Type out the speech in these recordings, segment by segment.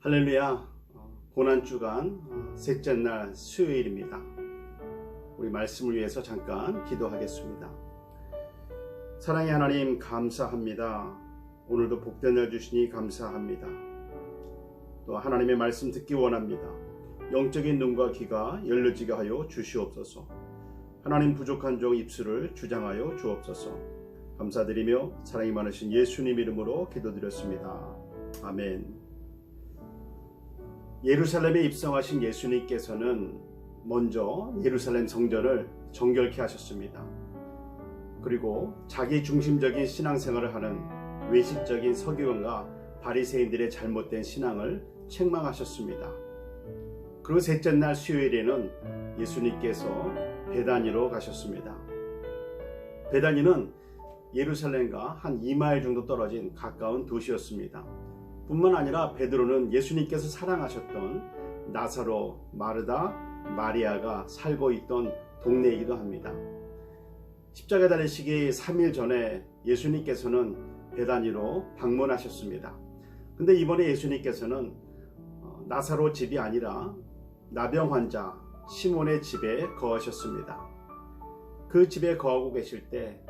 할렐루야 고난주간 어, 셋째 날 수요일입니다. 우리 말씀을 위해서 잠깐 기도하겠습니다. 사랑의 하나님 감사합니다. 오늘도 복된 날 주시니 감사합니다. 또 하나님의 말씀 듣기 원합니다. 영적인 눈과 귀가 열려지게 하여 주시옵소서. 하나님 부족한 종 입술을 주장하여 주옵소서. 감사드리며 사랑이 많으신 예수님 이름으로 기도드렸습니다. 아멘. 예루살렘에 입성하신 예수님께서는 먼저 예루살렘 성전을 정결케 하셨습니다. 그리고 자기 중심적인 신앙생활을 하는 외식적인 서기관과 바리새인들의 잘못된 신앙을 책망하셨습니다. 그리고 셋째 날 수요일에는 예수님께서 베다니로 가셨습니다. 베다니는 예루살렘과 한 2마일 정도 떨어진 가까운 도시였습니다. 뿐만 아니라 베드로는 예수님께서 사랑하셨던 나사로, 마르다, 마리아가 살고 있던 동네이기도 합니다. 십자가 달리시기 3일 전에 예수님께서는 베다니로 방문하셨습니다. 근데 이번에 예수님께서는 어, 나사로 집이 아니라 나병 환자 시몬의 집에 거하셨습니다. 그 집에 거하고 계실 때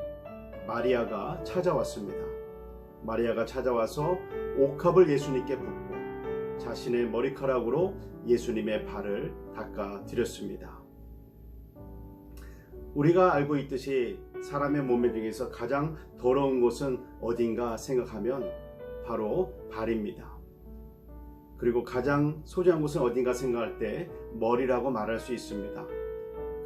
마리아가 찾아왔습니다. 마리아가 찾아와서 옥합을 예수님께 붓고 자신의 머리카락으로 예수님의 발을 닦아 드렸습니다. 우리가 알고 있듯이 사람의 몸매 중에서 가장 더러운 곳은 어딘가 생각하면 바로 발입니다. 그리고 가장 소중한 곳은 어딘가 생각할 때 머리라고 말할 수 있습니다.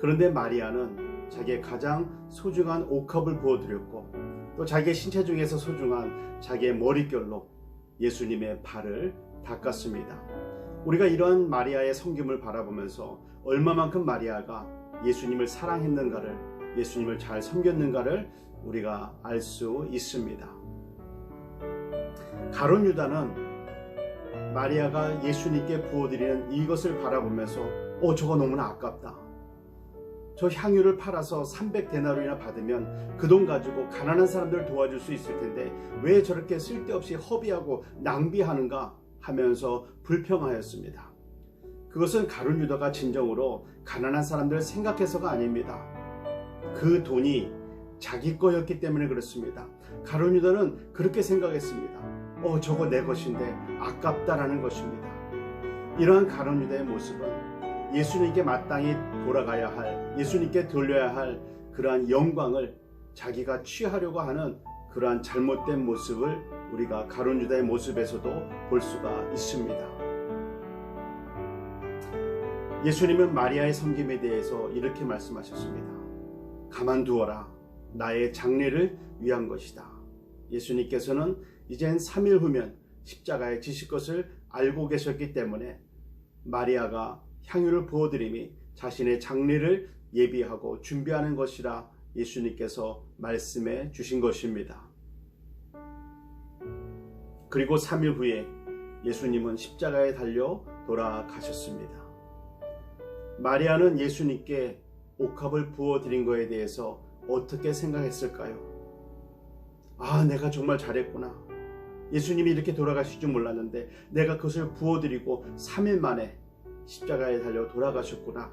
그런데 마리아는 자기의 가장 소중한 옥합을 부어드렸고 또 자기의 신체 중에서 소중한 자기의 머릿결로 예수님의 발을 닦았습니다. 우리가 이러한 마리아의 성김을 바라보면서 얼마만큼 마리아가 예수님을 사랑했는가를 예수님을 잘 섬겼는가를 우리가 알 수 있습니다. 가론 유다는 마리아가 예수님께 부어드리는 이것을 바라보면서 어 저거 너무나 아깝다. 저 향유를 팔아서 300데나리나 받으면 그 돈 가지고 가난한 사람들 도와줄 수 있을 텐데 왜 저렇게 쓸데없이 허비하고 낭비하는가 하면서 불평하였습니다. 그것은 가룟 유다가 진정으로 가난한 사람들을 생각해서가 아닙니다. 그 돈이 자기 거였기 때문에 그렇습니다. 가룟 유다는 그렇게 생각했습니다. 어, 저거 내 것인데 아깝다라는 것입니다. 이러한 가룟 유다의 모습은 예수님께 마땅히 돌아가야 할, 예수님께 돌려야 할 그러한 영광을 자기가 취하려고 하는 그러한 잘못된 모습을 우리가 가론 유다의 모습에서도 볼 수가 있습니다. 예수님은 마리아의 섬김에 대해서 이렇게 말씀하셨습니다. 가만두어라. 나의 장례를 위한 것이다. 예수님께서는 이젠 3일 후면 십자가에 지실 것을 알고 계셨기 때문에 마리아가 향유를 부어드림이 자신의 장례를 예비하고 준비하는 것이라 예수님께서 말씀해 주신 것입니다. 그리고 3일 후에 예수님은 십자가에 달려 돌아가셨습니다. 마리아는 예수님께 옥합을 부어드린 것에 대해서 어떻게 생각했을까요? 아, 내가 정말 잘했구나. 예수님이 이렇게 돌아가실 줄 몰랐는데 내가 그것을 부어드리고 3일 만에 십자가에 달려 돌아가셨구나.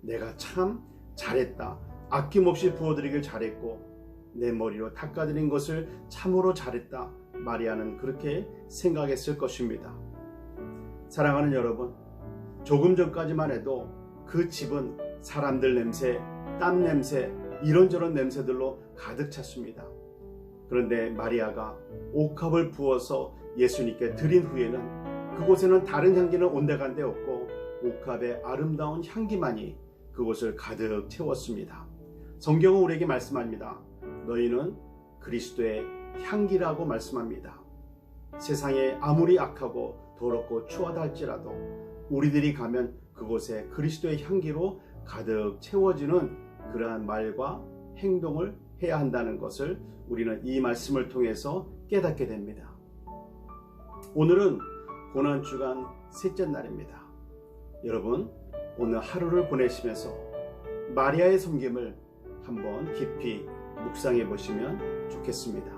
내가 참 잘했다. 아낌없이 부어드리길 잘했고 내 머리로 닦아드린 것을 참으로 잘했다. 마리아는 그렇게 생각했을 것입니다. 사랑하는 여러분, 조금 전까지만 해도 그 집은 사람들 냄새, 땀 냄새, 이런저런 냄새들로 가득 찼습니다. 그런데 마리아가 옥합을 부어서 예수님께 드린 후에는 그곳에는 다른 향기는 온데간데 없고 옥합의 아름다운 향기만이 그곳을 가득 채웠습니다. 성경은 우리에게 말씀합니다. 너희는 그리스도의 향기라고 말씀합니다. 세상에 아무리 악하고 더럽고 추하다 할지라도 우리들이 가면 그곳에 그리스도의 향기로 가득 채워지는 그러한 말과 행동을 해야 한다는 것을 우리는 이 말씀을 통해서 깨닫게 됩니다. 오늘은 고난주간 셋째 날입니다. 여러분, 오늘 하루를 보내시면서 마리아의 섬김을 한번 깊이 묵상해 보시면 좋겠습니다.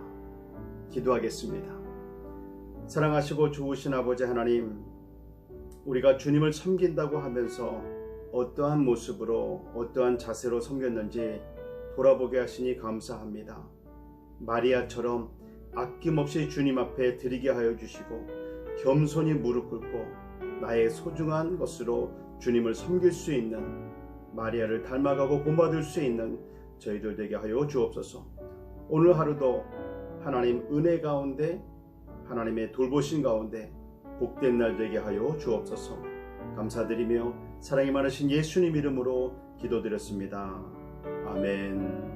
기도하겠습니다. 사랑하시고 좋으신 아버지 하나님, 우리가 주님을 섬긴다고 하면서 어떠한 모습으로 어떠한 자세로 섬겼는지 돌아보게 하시니 감사합니다. 마리아처럼 아낌없이 주님 앞에 드리게 하여 주시고 겸손히 무릎 꿇고 나의 소중한 것으로 주님을 섬길 수 있는 마리아를 닮아가고 본받을 수 있는 저희들 되게 하여 주옵소서. 오늘 하루도 하나님 은혜 가운데 하나님의 돌보신 가운데 복된 날 되게 하여 주옵소서. 감사드리며 사랑이 많으신 예수님 이름으로 기도드렸습니다. 아멘.